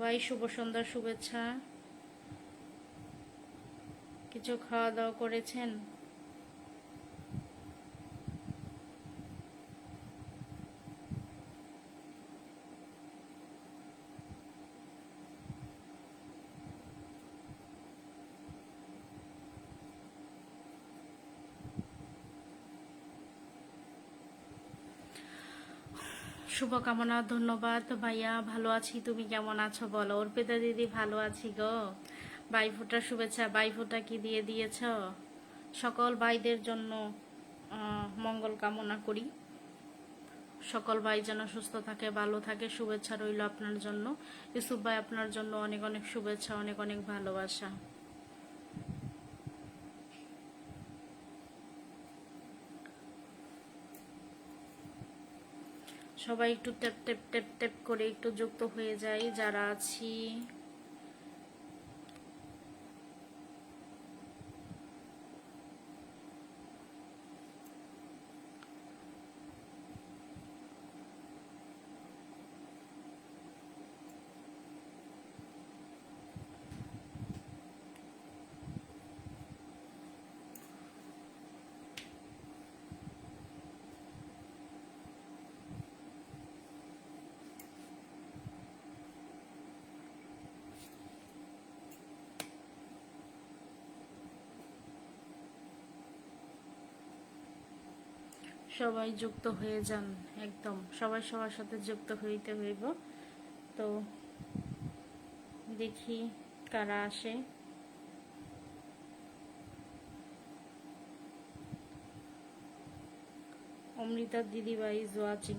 ভাই শুভ সন্ধ্যার শুভেচ্ছা। কিছু খাওয়া দাওয়া করেছেন? শুভকামনা, ধন্যবাদ। ভাইয়া, ভালো আছি, তুমি কেমন আছো বলো? অর্পিতা দিদি, ভালো আছি গো। বাইফোঁটার শুভেচ্ছা, বাইফোঁটা কি দিয়ে দিয়েছ? সকল ভাইদের জন্য মঙ্গল কামনা করি। সকল ভাই যেন সুস্থ থাকে, ভালো থাকে, শুভেচ্ছা রইল আপনার জন্য। ইউসুফ ভাই, আপনার জন্য অনেক অনেক শুভেচ্ছা, অনেক অনেক ভালোবাসা। সবাই একটু টেপ টেপ টেপ টেপ করে একটু যুক্ত হয়ে যায় যারা আছি। সবাই যুক্ত হয়ে যান, একদম। সবাই সবার সাথে যুক্ত হইতে হইব। তো দেখি কারা আসে। অমৃতা দিদিভাই ইজ ওয়াচিং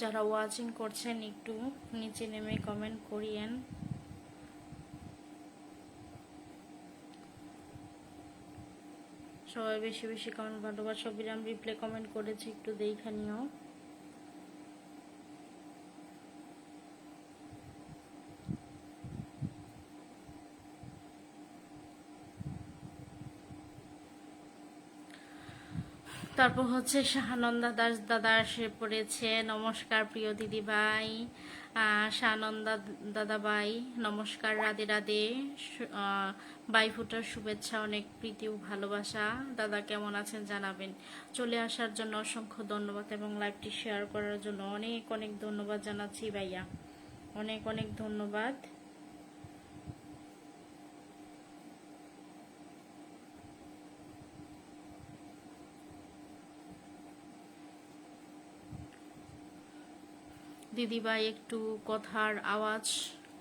যারা ওয়াচিং করছেন, একটু নিচে নেমে কমেন্ট করিয়েন। সবাই বেশি বেশি কমেন্ট ভালোবাসা। বিরাম রিপ্লাই কমেন্ট করেছি, একটু দেখে নিও। তারপর হচ্ছে শাহানন্দা দাস দাদা এসে পড়েছে। নমস্কার প্রিয় দিদি ভাই শাহানন্দা দাদা ভাই নমস্কার রাধে রাধে। আহ, বাইফুটার শুভেচ্ছা অনেক প্রীতি ও ভালোবাসা। দাদা কেমন আছেন জানাবেন। চলে আসার জন্য অসংখ্য ধন্যবাদ এবং লাইভটি শেয়ার করার জন্য অনেক অনেক ধন্যবাদ জানাচ্ছি ভাইয়া। অনেক অনেক ধন্যবাদ। দিদিভাই একটু কথার আওয়াজ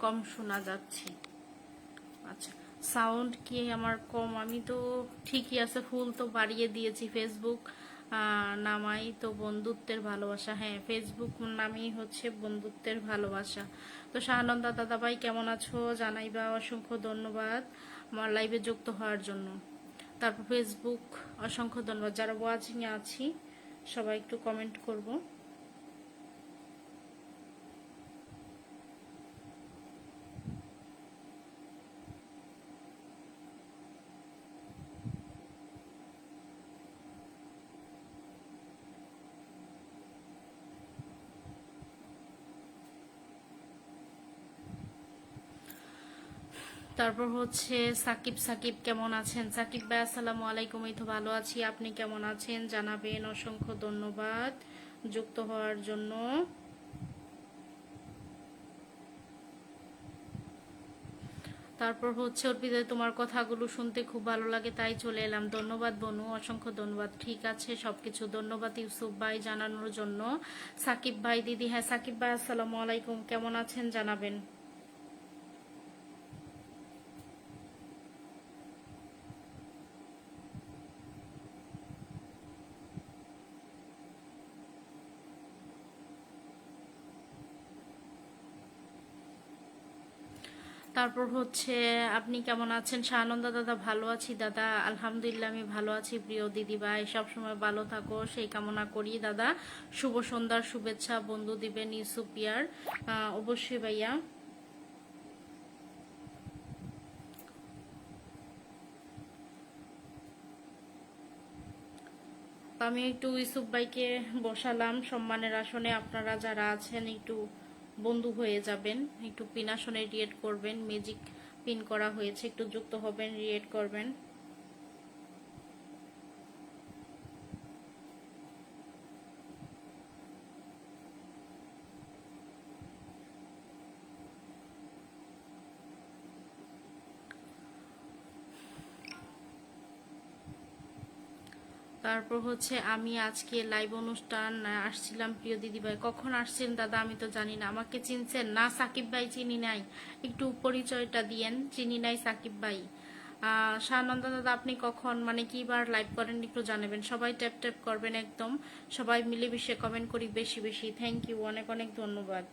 কম শোনা যাচ্ছে। আচ্ছা সাউন্ড কি আমার কম? আমি তো ঠিকই আছে, ফুল তো বাড়িয়ে দিয়েছি ফেসবুক নামাই তো বন্ধুত্বের ভালোবাসা। হ্যাঁ ফেসবুক নামই হচ্ছে বন্ধুত্বের ভালোবাসা। তো শাহানন্দা দাদাভাই কেমন আছো? জানাইবা অসংখ্য ধন্যবাদ আমার লাইভে যুক্ত হওয়ার জন্য। তারপর ফেসবুক অসংখ্য ধন্যবাদ। যারা ওয়াচিংয়ে আছি, সবাই একটু কমেন্ট করব। তারপর হচ্ছে সাকিব সাকিব কেমন আছেন? সাকিব ভাই, আসসালামু আলাইকুম। এই তো ভালো আছি। আপনি কেমন আছেন? জানাবেন অসংখ্য ধন্যবাদ যুক্ত হওয়ার জন্য। তারপর হচ্ছে অর্পিতা তোমার কথাগুলো শুনতে খুব ভালো লাগে, তাই চলে এলাম। ধন্যবাদ বনু, অসংখ্য ধন্যবাদ। ঠিক আছে, সবকিছু ধন্যবাদ ইউসুফ ভাই জানানোর জন্য। সাকিব ভাই, দিদি হ্যাঁ সাকিব ভাই, আসসালামু আলাইকুম। কেমন আছেন? জানাবেন। তারপর হচ্ছে, আপনি কেমন আছেন? শাহানন্দ দাদা ভালো আছি। দাদা, আলহামদুলিল্লাহ, আমি ভালো আছি। প্রিয় দিদি ভাই সবসময় ভালো থাকো। সেই কামনা করি। দাদা, শুভ সন্ধ্যার শুভেচ্ছা বন্ধু দিবেন ইউসুপিয়ার অবশ্যই ভাইয়া। আমি একটু ইউসুফ ভাইকে বসালাম। সম্মানের আসনে আপনারা যারা আছেন, একটু বন্ধু হয়ে যাবেন, একটু পিন আসনে রিয়েট করবেন ম্যাজিক পিন করা হয়েছে, একটু যুক্ত হবেন রিয়েট করবেন। তারপর হচ্ছে আমি আজকে লাইভ অনুষ্ঠান আসছিলাম প্রিয় দিদিভাই। কখন আসছেন দাদা আমি তো জানি না। আমাকে চিনছেন? না, সাকিব ভাই চিনি নাই। একটু পরিচয়টা দিয়েন। চিনি নাই সাকিব ভাই। শাহানন্দ দাদা, আপনি কখন? মানে কি বার লাইভ করেন? একটু জানাবেন। সবাই ট্যাপ ট্যাপ করবেন একদম। সবাই মিলেমিশে কমেন্ট করি বেশি বেশি। থ্যাংক ইউ অনেক অনেক ধন্যবাদ।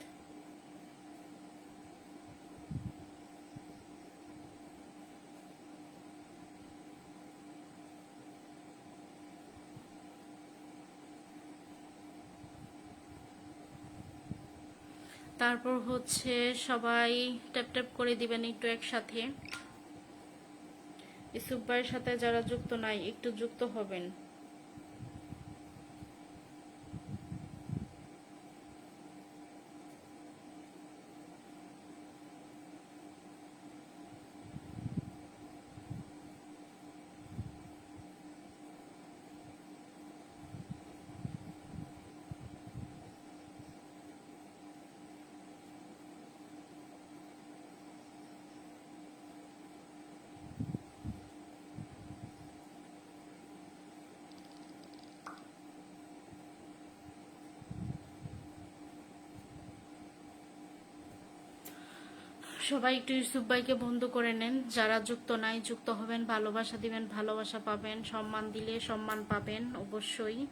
তারপর হচ্ছে সবাই ট্যাপ ট্যাপ করে দিবেন একটু একসাথে। সুব্বাইয়ের সাথে যারা যুক্ত নাই, একটু যুক্ত হবেন। সবাই একটু ইউসুফ ভাইকে বন্ধ করে নেন। যারা যুক্ত নাই, যুক্ত হবেন, ভালোবাসা দিবেন, ভালোবাসা পাবেন, সম্মান দিলে সম্মান পাবেন, অবশ্যই।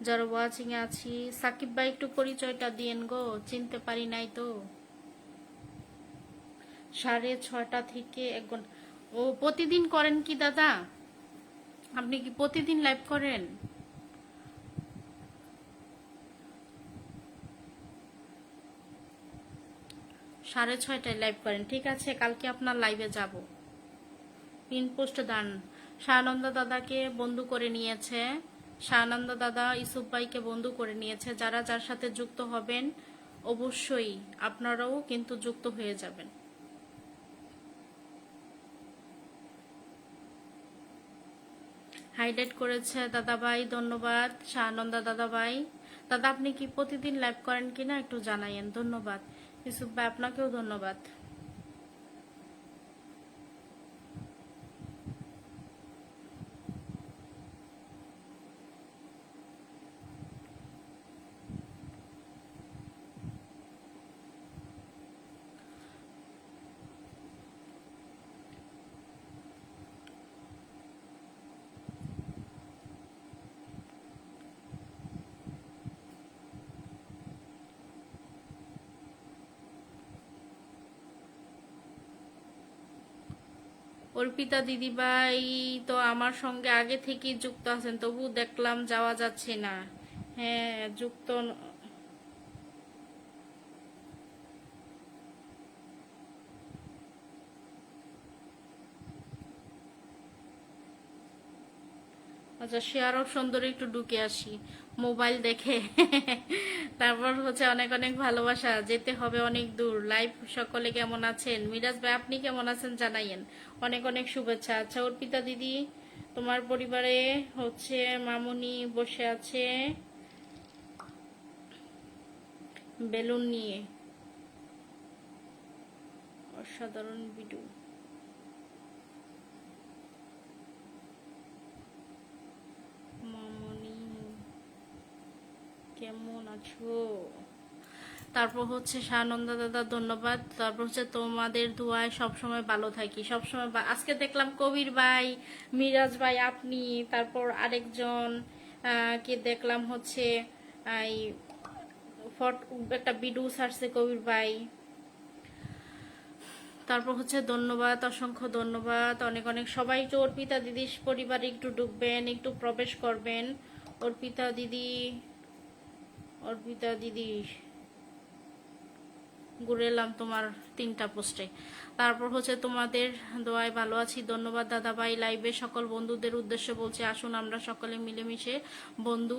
যারা ওয়াচিং এ আছি, সাকিব ভাই একটু পরিচয়টা দিয়েন গো, চিনতে পারি নাই তো। সাড়ে ছয়টা থেকে এক ঘণ্টা ও, প্রতিদিন করেন কি দাদা? আপনি কি প্রতিদিন লাইভ করেন? সাড়ে ছয়টায় লাইভ করেন। ঠিক আছে, কালকে আপনার লাইভে যাব। পিন পোস্ট দান। শাহানন্দ দাদাকে বন্ধু করে নিয়েছে। শাহানন্দ দাদা ইসুফ ভাইকে বন্ধু করে নিয়েছে। যারা যার সাথে যুক্ত হবেন, অবশ্যই আপনারাও কিন্তু যুক্ত হয়ে যাবেন। হাইলাইট করেছে দাদাভাই ধন্যবাদ। শাহানন্দা দাদাভাই দাদা আপনি কি প্রতিদিন লাইভ করেন কিনা একটু জানাইয়েন। ধন্যবাদ। ইউসুফ ভাই আপনাকেও ধন্যবাদ। অর্পিতা দিদিভাই তো আমার সঙ্গে আগে থেকেই যুক্ত আছেন, তবু দেখলাম যাওয়া যাচ্ছে না। হ্যাঁ যুক্ত আচ্ছা শেয়ার অপশন ধরে একটু ঢুকে আসি। মোবাইল দেখে। তারপর হচ্ছে অনেক অনেক ভালোবাসা, যেতে হবে অনেক দূর। লাইভ সকলে কেমন আছেন? মিরাজ ভাই, আপনি কেমন আছেন জানাইয়েন। অনেক অনেক শুভেচ্ছা। আচ্ছা অর্পিতা দিদি, তোমার পরিবারে হচ্ছে মামুনি বসে আছে বেলুন নিয়ে। অসাধারণ ভিডিও মামনি কেমন আছো? তারপর হচ্ছে শাহানন্দ দাদা, ধন্যবাদ। তারপর হচ্ছে তোমাদের দোয়ায় সবসময় ভালো থাকি। সবসময় আজকে দেখলাম কবির ভাই, মিরাজ ভাই আপনি, তারপর আরেকজন কে দেখলাম হচ্ছে এই একটা ভিডিও ছাড়ছে কবির ভাই। তারপর হচ্ছে ধন্যবাদ, অসংখ্য ধন্যবাদ। অনেক অনেক সবাই একটু অর্পিতা দিদির পরিবারে একটু ঢুকবেন একটু প্রবেশ করবেন। অর্পিতা দিদি অর্পিতা দিদি ঘুরে এলাম তোমার তিনটা পোস্টে তারপর হচ্ছে তোমাদের দোয়ায় ভালো আছি, ধন্যবাদ দাদা ভাই। লাইভে সকল বন্ধুদের উদ্দেশ্যে বলছি, আসুন আমরা সকলে মিলেমিশে বন্ধু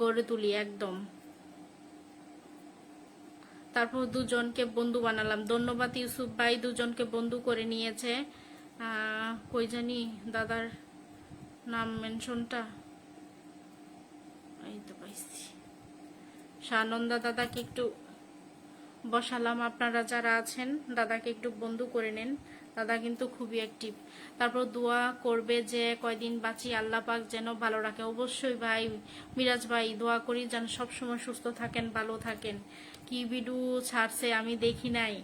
গড়ে তুলি একদম। তারপর দুজনকে বন্ধু বানালাম। ধন্যবাদ ইউসুফ ভাই, দুজনকে বন্ধু করে নিয়েছে। কই জানি দাদার নাম মেনশনটা এই তো পাইছি। সানন্দা দাদাকে একটু বসালাম। আপনারা যারা আছেন, দাদাকে একটু বন্ধু করে নেন। দাদা কিন্তু খুবই অ্যাক্টিভ তারপর দোয়া করবে যে কয়দিন বাঁচি, আল্লাহ পাক যেন ভালো রাখে। অবশ্যই ভাই, মিরাজ ভাই, দোয়া করি যেন সবসময় সুস্থ থাকেন, ভালো থাকেন। কি ভিডিও ছাড়ছে আমি দেখি নাই।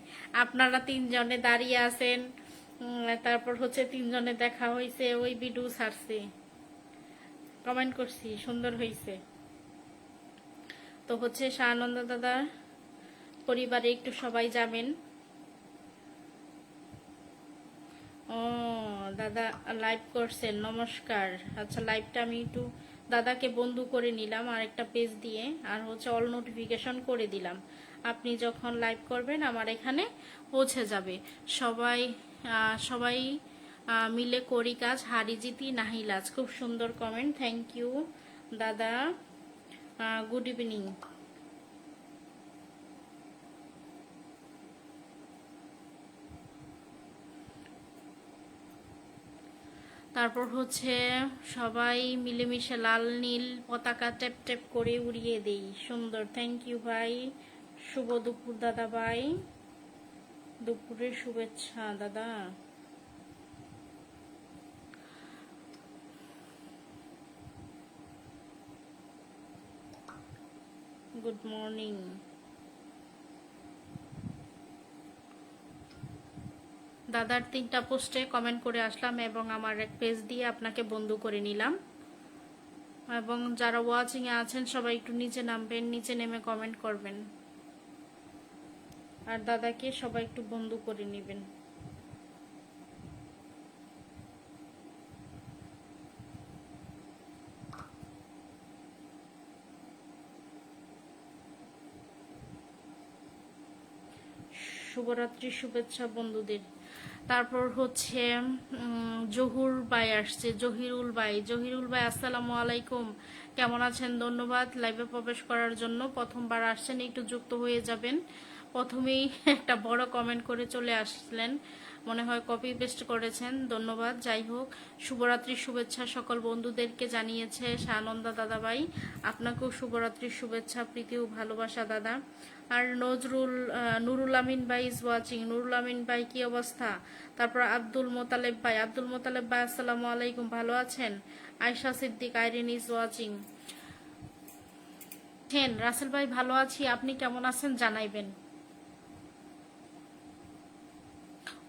আপনারা তিনজনে দাঁড়িয়ে আছেন তারপর হচ্ছে তিনজনে দেখা হয়েছে ওই ভিডিও ছাড়ছে। কমেন্ট করছি, সুন্দর হয়েছে তো হচ্ছে শাহানন্দ দাদা পরিবারে একটু সবাই যাবেন। ও, দাদা লাইভ করছেন, নমস্কার। আচ্ছা লাইভটা আমি একটু দাদাকে বন্ধু করে নিলাম আর একটা পেজ দিয়ে আর হচ্ছে অল নোটিফিকেশন করে দিলাম। আপনি যখন লাইভ করবেন আমার এখানে পৌঁছে যাবে। সবাই সবাই মিলে করি কাজ। হারি জিতি নাহি লাজ খুব সুন্দর কমেন্ট থ্যাংক ইউ দাদা। গুড ইভিনিং তারপর হচ্ছে সবাই মিলেমিশে লাল, নীল পতাকা টেপ টেপ করে উড়িয়ে দেই। সুন্দর। থ্যাংক ইউ ভাই। শুভ দুপুর, দাদা ভাই। দুপুরের শুভেচ্ছা, দাদা। গুড মর্নিং দাদার তিনটা পোস্টে কমেন্ট করে আসলাম এবং আমার এক পেজ দিয়ে আপনাকে বন্ধু করে নিলাম। এবং যারা ওয়াচিং এ আছেন, সবাই একটু নিচে নামবেন, নিচে নেমে কমেন্ট করবেন। আর দাদাকে সবাই একটু বন্ধু করে নেবেন। শুভরাত্রির শুভেচ্ছা বন্ধুদের। তারপর হচ্ছে জহুর ভাই আসছে, জহিরুল ভাই। জহিরুল ভাই, আসসালামু আলাইকুম। কেমন আছেন? ধন্যবাদ। লাইভে প্রবেশ করার জন্য প্রথমবার আসছেন, একটু যুক্ত হয়ে যাবেন। প্রথমেই একটা বড় কমেন্ট করে চলে আসলেন। মনে হয় কপি পেস্ট করেছেন। ধন্যবাদ। যাই হোক, শুভরাত্রির শুভেচ্ছা সকল বন্ধুদেরকে জানিয়েছে সানন্দা দাদা ভাই আপনাকেও শুভরাত্রির শুভেচ্ছা, প্রীতি ও ভালোবাসা দাদা। আর নজরুল নুরুল আমিন ভাই ইজ ওয়াচিং নুরুল আমিন ভাই, কি অবস্থা? তারপর আব্দুল মোতালেব ভাই। আব্দুল মোতালেব ভাই, আসসালামু আলাইকুম। ভালো আছেন? আয়শা সিদ্দিক, আইরিন ইজ ওয়াচিং রাসেল ভাই, ভালো আছি। আপনি কেমন আছেন? জানাইবেন।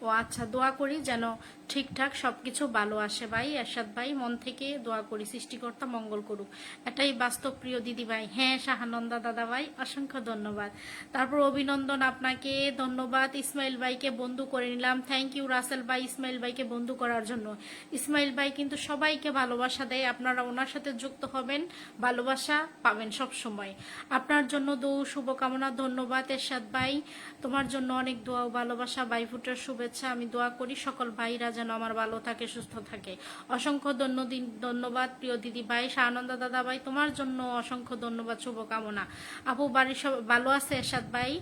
ও আচ্ছা দোয়া করি যেন ঠিকঠাক সবকিছু ভালো আসে ভাই, এরশাদ ভাই, মন থেকে দোয়া করি, সৃষ্টিকর্তা মঙ্গল করুক। এটাই বাস্তব প্রিয় দিদি ভাই। হ্যাঁ শাহানন্দা দাদা ভাই, অসংখ্য ধন্যবাদ। তারপর অভিনন্দন আপনাকে, ধন্যবাদ। ইসমাইল ভাইকে বন্ধু করে নিলাম। থ্যাংক ইউ রাসেল ভাই, ইসমাইল ভাইকে বন্ধু করার জন্য। ইসমাইল ভাই কিন্তু সবাইকে ভালোবাসা দেয়। আপনারা ওনার সাথে যুক্ত হবেন, ভালোবাসা পাবেন সব সময়। আপনার জন্য দৌ শুভকামনা, ধন্যবাদ এরশাদ ভাই। তোমার জন্য অনেক দোয়া ও ভালোবাসা। বাইফুটের শুভেচ্ছা। আমি দোয়া করি সকল ভাইরা যেন আমার ভালো থাকে, সুস্থ থাকে। অসংখ্য ধন্যদিন- ধন্যবাদ প্রিয় দিদি ভাই, শাহানন্দা দাদা ভাই, তোমার জন্য অসংখ্য ধন্যবাদ, শুভকামনা। আপু, বাড়ির সব, ভালো আছে এরশাদ ভাই?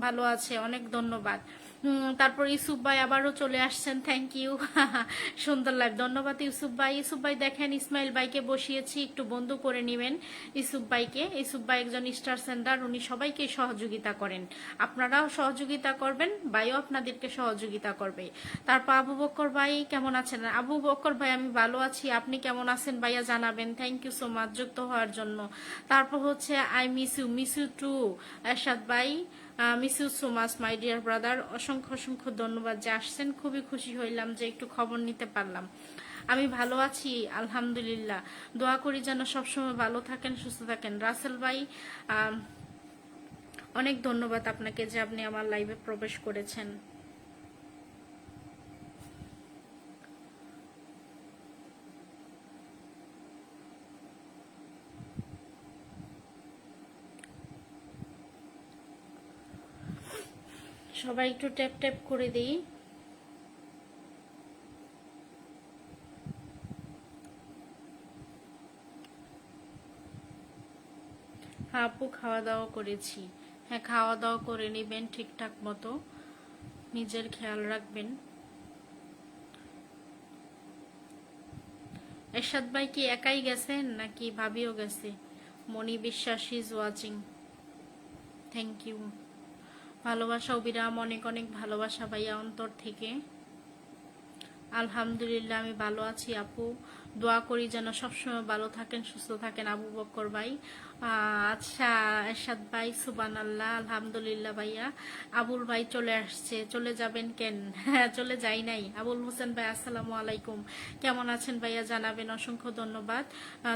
ভালো আছে, অনেক ধন্যবাদ। তারপর ইউসুফ ভাই আবারও চলে আসছেন থ্যাংক ইউ সুন্দর লাইভ ধন্যবাদ ইউসুফ ভাই। ইউসুফ ভাই দেখেন, ইসমাইল ভাইকে বসিয়েছি, একটু বন্ধু করে নেবেন ইউসুফ ভাইকে। ইউসুফ ভাই একজন স্টার সেন্টার উনি সবাইকে সহযোগিতা করেন। আপনারাও সহযোগিতা করবেন, ভাইও আপনাদেরকে সহযোগিতা করবে। তারপর আবু বক্কর ভাই, কেমন আছেন? আবু বক্কর ভাই, আমি ভালো আছি। আপনি কেমন আছেন ভাইয়া জানাবেন। থ্যাংক ইউ সো মাচ যুক্ত হওয়ার জন্য। তারপর হচ্ছে I miss you miss you too Ershad ভাই। Miss you so much my dear brother অসংখ্য অসংখ্য ধন্যবাদ যে আসছেন। খুবই খুশি হইলাম যে একটু খবর নিতে পারলাম। আমি ভালো আছি, আলহামদুলিল্লাহ। দোয়া করি যেন সবসময় ভালো থাকেন, সুস্থ থাকেন। রাসেল ভাই অনেক ধন্যবাদ আপনাকে যে আপনি আমার লাইভে প্রবেশ করেছেন। সবাই একটু ট্যাপ ট্যাপ করে দিই। হ্যাঁ আপু খাওয়া দাওয়া করেছি। হ্যাঁ খাওয়া দাওয়া করে নেবেন ঠিকঠাক মতো। নিজের খেয়াল রাখবেন। এরশাদ ভাই কি একাই গেছেন নাকি ভাবিও গেছে? মনি বিশ্বাস ইজ ওয়াচিং থ্যাংক ইউ ভালোবাসা অবিরাম অনেক অনেক ভালোবাসা ভাইয়া অন্তর থেকে। আলহামদুলিল্লাহ, আমি ভালো আছি আপু। দোয়া করি যেন সবসময় ভালো থাকেন, সুস্থ থাকেন আবু বক্কর ভাই। আচ্ছা এরশাদ ভাই সুবান আল্লাহ আলহামদুলিল্লাহ ভাইয়া। আবুল ভাই চলে আসছে। চলে যাবেন কেন? হ্যাঁ চলে যাই নাই। আবুল হোসেন ভাই, আসসালামু আলাইকুম। কেমন আছেন ভাইয়া? জানাবেন অসংখ্য ধন্যবাদ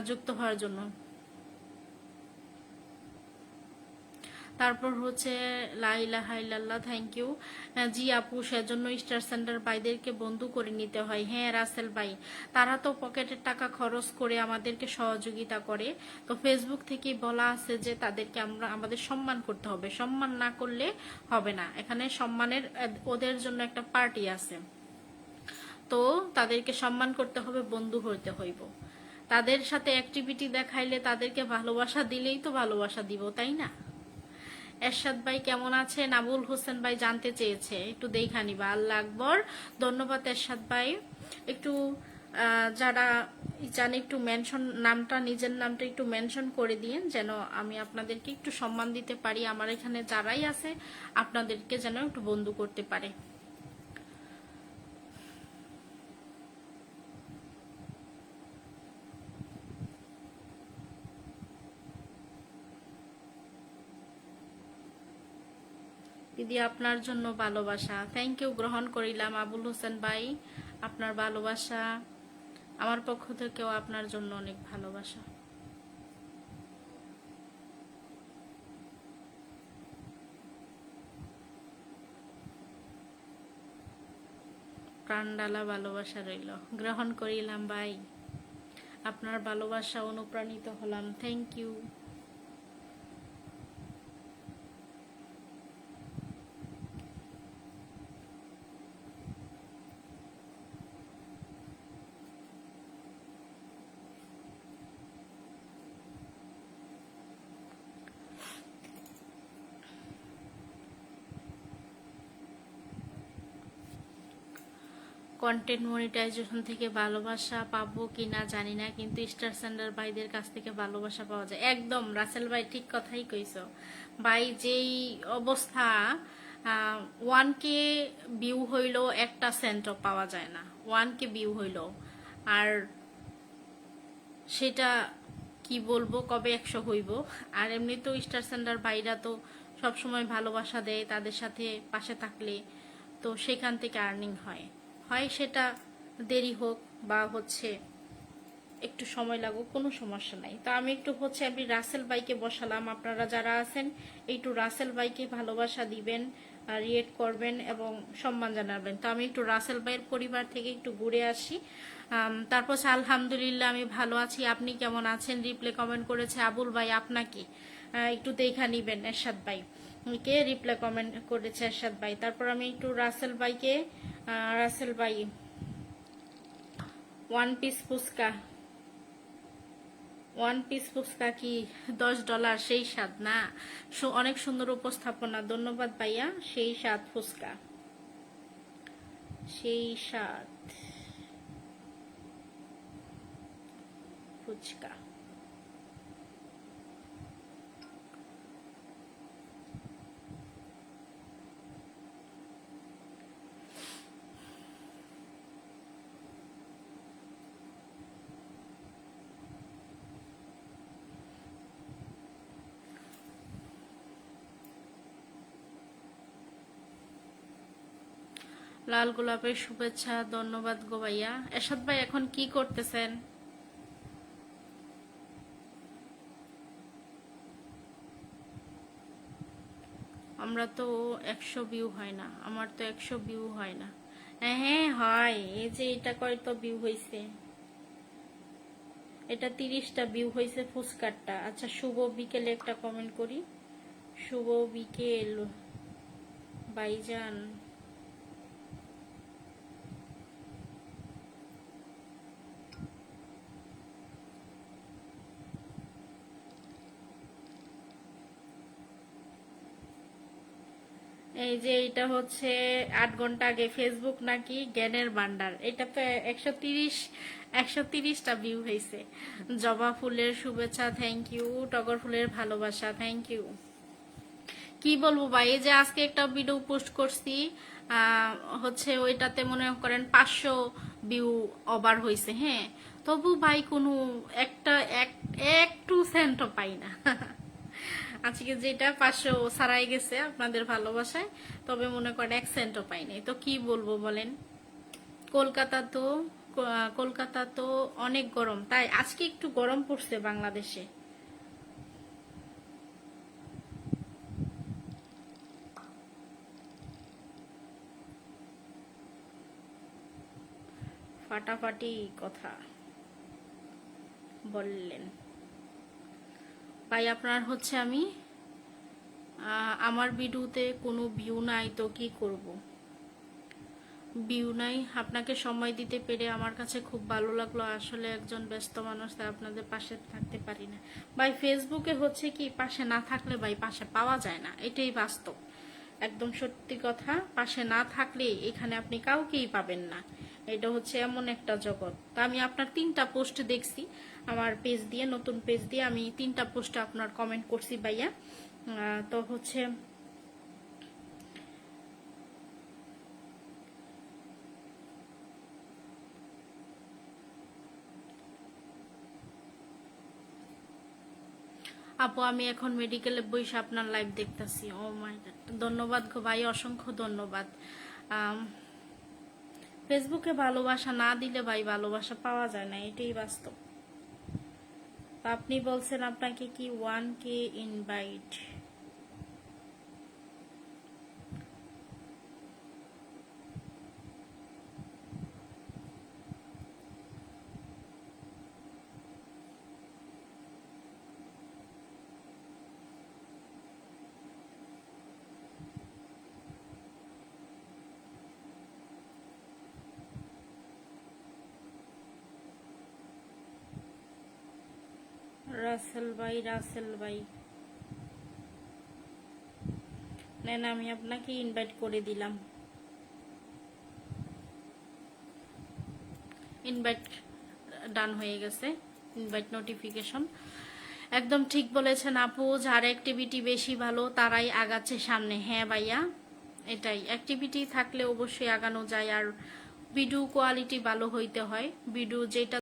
যুক্ত হওয়ার জন্য। তারপর হচ্ছে লাইলা হাইলাল্লাহ থ্যাংক ইউ জি আপু, সেজন্য স্টার সেন্টার ভাইদেরকে বন্ধু করে নিতে হয়। হ্যাঁ রাসেল ভাই, তারা তো পকেটের টাকা খরচ করে আমাদেরকে সহযোগিতা করে। তো ফেসবুক থেকে বলা আছে যে, তাদেরকে আমরা, আমাদের সম্মান করতে হবে। সম্মান না করলে হবে না। এখানে সম্মানের ওদের জন্য একটা পার্টি আছে। তো তাদেরকে সম্মান করতে হবে, বন্ধু হইতে হইব। তাদের সাথে অ্যাক্টিভিটি দেখাইলে তাদেরকে ভালোবাসা দিলেই তো ভালোবাসা দিব, তাই না? এরশাদ ভাই কেমন আছেন? আবুল হোসেন ভাই জানতে চেয়েছে। একটু দেখানি বা আল্লাহ আকবর। ধন্যবাদ এরশাদ ভাই। একটু যারা জানে একটু মেনশন নামটা, নিজের নামটা একটু মেনশন করে দিন, যেন আমি আপনাদেরকে একটু সম্মান দিতে পারি। আমার এখানে যারাই আছে, আপনাদেরকে যেন একটু বন্ধু করতে পারে। দিদি আপনার জন্য ভালোবাসা। থ্যাংক ইউ গ্রহণ করিলাম আবুল হোসেন ভাই, আপনার ভালোবাসা। আমার পক্ষ থেকেও আপনার জন্য অনেক ভালোবাসা। প্রাণডালা ভালোবাসা রইল। গ্রহণ করিলাম ভাই। আপনার ভালোবাসা অনুপ্রাণিত হলাম। থ্যাংক ইউ কন্টেন্ট মনিটাইজেশন থেকে ভালোবাসা পাবো কি না জানি না, কিন্তু স্টার সেন্টার ভাইদের কাছ থেকে ভালোবাসা পাওয়া যায়। একদম, রাসেল ভাই ঠিক কথাই কইছো। ভাই যেই অবস্থা ওয়ান কে ভিউ হইল একটা সেন্টও পাওয়া যায় না। ওয়ান কে ভিউ হইল। আর সেটা কি বলব, কবে একশো হইব? আর এমনিতেও স্টার সেন্টার ভাইরা তো সবসময় ভালোবাসা দেয় তাদের সাথে পাশে থাকলে, তো সেখান থেকে আর্নিং হয়। হয় সেটা দেরি হোক বা হচ্ছে একটু সময় লাগুক, কোনো সমস্যা নাই। তো আমি একটু হচ্ছে আমি রাসেল বাইকে বসালাম। আপনারা যারা আছেন, একটু রাসেল বাইকে ভালোবাসা দিবেন রিয়েট করবেন এবং সম্মান জানাবেন। তো আমি একটু রাসেল ভাইয়ের পরিবার থেকে একটু ঘুরে আসি। তারপর আলহামদুলিল্লাহ আমি ভালো আছি। আপনি কেমন আছেন? রিপ্লে কমেন্ট করেছে আবুল ভাই, আপনাকে একটু দেখা নিবেন এরশাদ ভাই। কে রিপ্লাই কমেন্ট করেছে এরশাদ ভাই? তারপর আমি একটু রাসেল ভাইকে রাসেল ভাই one piece fuchka one piece fuchka কি দশ ডলার সেই স্বাদ না। অনেক সুন্দর উপস্থাপনা। ধন্যবাদ ভাইয়া, সেই স্বাদ ফুচকা। সেই স্বাদ ফুচকা। লাল গোলাপের শুভেচ্ছা, ধন্যবাদ গো ভাইয়া। এরশাদ ভাই, এখন কি করতেছেন? আমরা তো একশো ভিউ হয় না, আমার তো একশো ভিউ হয় না। হ্যাঁ হয় এই যে এটা কয়তো ভিউ হয়েছে এটা তিরিশটা ভিউ হয়েছে ফুসকারটা আচ্ছা শুভ বিকেলে একটা কমেন্ট করি। শুভ বিকেল, ভাইজান। এই যে এটা হচ্ছে আট ঘণ্টা আগে ফেসবুক নাকি জ্ঞানের ভান্ডার। এটা তো একশো তিরিশ, একশো তিরিশটা ভিউ হয়েছে। জবা ফুলের শুভেচ্ছা থ্যাংক ইউ টগর ফুলের ভালোবাসা থ্যাংক ইউ কি বলব ভাই, এই যে আজকে একটা ভিডিও পোস্ট করছি হচ্ছে ওইটাতে মনে করেন পাঁচশো ভিউ ওভার হয়েছে হ্যাঁ? তবু ভাই কোনো একটা, এক- একটু সেন্টও পাই না। আজকে যেটা পাঁচশো সারাই গেছে আপনাদের ভালোবাসায়, তবে মনে করেন এক সেন্টও পাই নাই তো কি বলব বলেন? কলকাতা তো কলকাতা তো অনেক গরম। তাই আজকে একটু গরম পড়ছে বাংলাদেশে। ফাটাফাটি কথা বললেন। ভাই আপনার হচ্ছে আমি আমার ভিডিওতে কোনো ভিউ নাই তো কি করব? ভিউ নাই, আপনাকে সময় দিতে পেরে আমার কাছে খুব ভালো লাগল। আসলে একজন ব্যস্ত মানুষ, তাই আপনাদের পাশে থাকতে পারি না। ভাই ফেসবুকে হচ্ছে কি, পাশে না থাকলে ভাই পাশে পাওয়া যায় না। এটাই বাস্তব। একদম সত্যি কথা, পাশে না থাকলে এখানে আপনি কাউকেই পাবেন না। এটা হচ্ছে এমন একটা জগৎ। তা আমি আপনার তিনটা পোস্ট দেখছি। আমার পেজ দিয়ে, নতুন পেজ দিয়ে আমি তিনটা পোস্ট আপনার কমেন্ট করছি ভাইয়া। তো হচ্ছে আপু, আমি এখন মেডিকেলে বসে আপনার লাইভ দেখতেছি। ও মাই ধন্যবাদ গো ভাই, অসংখ্য ধন্যবাদ। ফেসবুকে ভালোবাসা না দিলে ভাই ভালোবাসা পাওয়া যায় না, এটাই বাস্তব। আপনি বলছেন আপনাকে কি ওয়ান কে ইনভাইট রাসেল ভাই রাসেল ভাই। নেন, আমি আপনাকে ইনভাইট করে দিলাম। ইনভাইট ডান হয়ে গেছে। ইনভাইট নোটিফিকেশন একদম ঠিক বলেছেন আপু যার অ্যাক্টিভিটি বেশি ভালো, তারাই আগাচ্ছে সামনে। হ্যাঁ ভাইয়া, এটাই। অ্যাক্টিভিটি থাকলে অবশ্যই আগানো যায়। আর ভিডিও কোয়ালিটি ভালো হইতে হয়। ভিডিও যেটা